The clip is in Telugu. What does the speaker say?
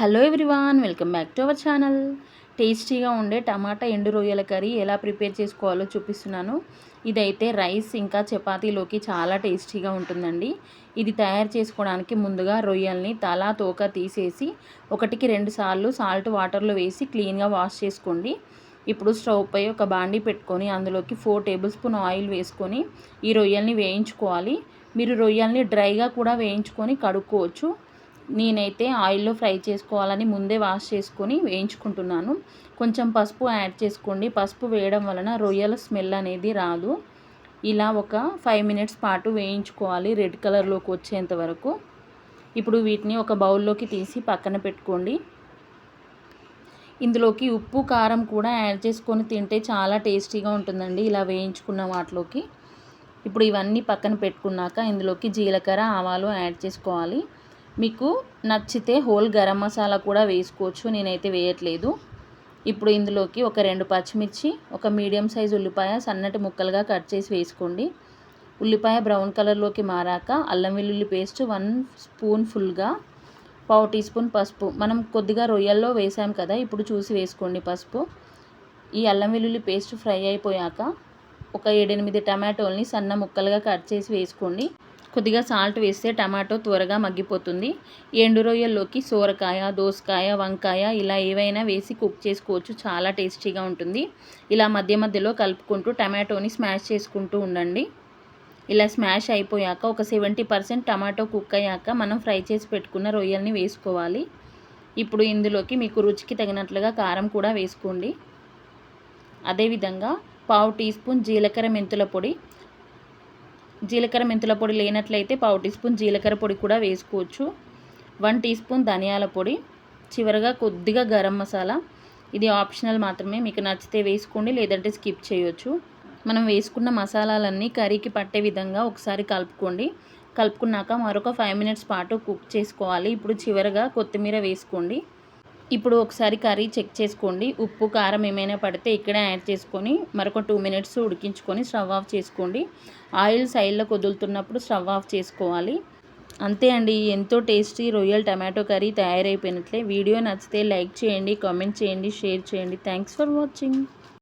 Hello everyone welcome back to our channel. టేస్టీగా ఉండే టమాటా ఎండు రొయ్యల కర్రీ ఎలా ప్రిపేర్ చేసుకోవాలో చూపిస్తున్నాను. ఇదైతే రైస్ ఇంకా చపాతీలోకి చాలా టేస్టీగా ఉంటుందండి. ఇది తయారు చేసుకోవడానికి ముందుగా రొయ్యల్ని తల తోక తీసేసి ఒకటికి రెండు సార్లు సాల్ట్ వాటర్లో వేసి క్లీన్గా వాష్ చేసుకోండి. ఇప్పుడు స్టవ్ పై ఒక బాండీ పెట్టుకొని అందులోకి ఫోర్ టేబుల్ స్పూన్ ఆయిల్ వేసుకొని ఈ రొయ్యల్ని వేయించుకోవాలి. మీరు రొయ్యల్ని డ్రైగా కూడా వేయించుకొని కడుక్కోవచ్చు. నేనైతే ఆయిల్లో ఫ్రై చేసుకోవాలని ముందే వాష్ చేసుకొని వేయించుకుంటున్నాను. కొంచెం పసుపు యాడ్ చేసుకోండి. పసుపు వేయడం వలన రొయ్యల స్మెల్ అనేది రాదు. ఇలా ఒక ఫైవ్ మినిట్స్ పాటు వేయించుకోవాలి రెడ్ కలర్లోకి వచ్చేంత వరకు. ఇప్పుడు వీటిని ఒక బౌల్లోకి తీసి పక్కన పెట్టుకోండి. ఇందులోకి ఉప్పు కారం కూడా యాడ్ చేసుకొని తింటే చాలా టేస్టీగా ఉంటుందండి ఇలా వేయించుకున్న వాటిలోకి. ఇప్పుడు ఇవన్నీ పక్కన పెట్టుకున్నాక ఇందులోకి జీలకర్ర ఆవాలు యాడ్ చేసుకోవాలి. మీకు నచ్చితే హోల్ గరం మసాలా కూడా వేసుకోవచ్చు నేనైతే వేయట్లేదు. ఇప్పుడు ఇందులోకి ఒక రెండు పచ్చిమిర్చి ఒక మీడియం సైజ్ ఉల్లిపాయ సన్నటి ముక్కలుగా కట్ చేసి వేసుకోండి. ఉల్లిపాయ బ్రౌన్ కలర్లోకి మారాక అల్లం వెల్లుల్లి పేస్ట్ వన్ స్పూన్ ఫుల్గా పావు టీ స్పూన్ పసుపు. మనం కొద్దిగా రొయ్యల్లో వేసాం కదా ఇప్పుడు చూసి వేసుకోండి పసుపు. ఈ అల్లం వెల్లుల్లి పేస్ట్ ఫ్రై అయిపోయాక ఒక ఏడెనిమిది టమాటోల్ని సన్న ముక్కలుగా కట్ చేసి వేసుకోండి. కొద్దిగా సాల్ట్ వేస్తే టమాటో త్వరగా మగ్గిపోతుంది. ఎండు రొయ్యల్లోకి సోరకాయ దోసకాయ వంకాయ ఇలా ఏవైనా వేసి కుక్ చేసుకోవచ్చు. చాలా టేస్టీగా ఉంటుంది. ఇలా మధ్య మధ్యలో కలుపుకుంటూ టమాటోని స్మాష్ చేసుకుంటూ ఉండండి. ఇలా స్మాష్ అయిపోయాక ఒక సెవెంటీ పర్సెంట్ టమాటో కుక్ అయ్యాక మనం ఫ్రై చేసి పెట్టుకున్న రొయ్యల్ని వేసుకోవాలి. ఇప్పుడు ఇందులోకి మీకు రుచికి తగినట్లుగా కారం కూడా వేసుకోండి. అదేవిధంగా పావు టీ స్పూన్ జీలకర్ర మెంతుల పొడి జీలకర్ర మెంతుల పొడి లేనట్లయితే పావు టీ స్పూన్ జీలకర్ర పొడి కూడా వేసుకోవచ్చు. వన్ టీ స్పూన్ ధనియాల పొడి. చివరగా కొద్దిగా గరం మసాలా. ఇది ఆప్షనల్ మాత్రమే. మీకు నచ్చితే వేసుకోండి లేదంటే స్కిప్ చేయొచ్చు. మనం వేసుకున్న మసాలాలన్నీ కర్రీకి పట్టే విధంగా ఒకసారి కలుపుకోండి. కలుపుకున్నాక మరొక ఫైవ్ మినిట్స్ పాటు కుక్ చేసుకోవాలి. ఇప్పుడు చివరగా కొత్తిమీర వేసుకోండి. ఇప్పుడు ఒకసారి కర్రీ చెక్ చేసుకోండి. ఉప్పు కారం ఏమైనా పడితే ఇక్కడే యాడ్ చేసుకొని మరొక టూ మినిట్స్ ఉడికించుకొని స్టవ్ ఆఫ్ చేసుకోండి. ఆయిల్ సైడ్లో వదులుతున్నప్పుడు స్టవ్ ఆఫ్ చేసుకోవాలి. అంతే అండి. ఎంతో టేస్టీ రొయ్యల్ టమాటో కర్రీ తయారైపోయినట్లే. వీడియో నచ్చితే లైక్ చేయండి కామెంట్ చేయండి షేర్ చేయండి. Thanks for watching.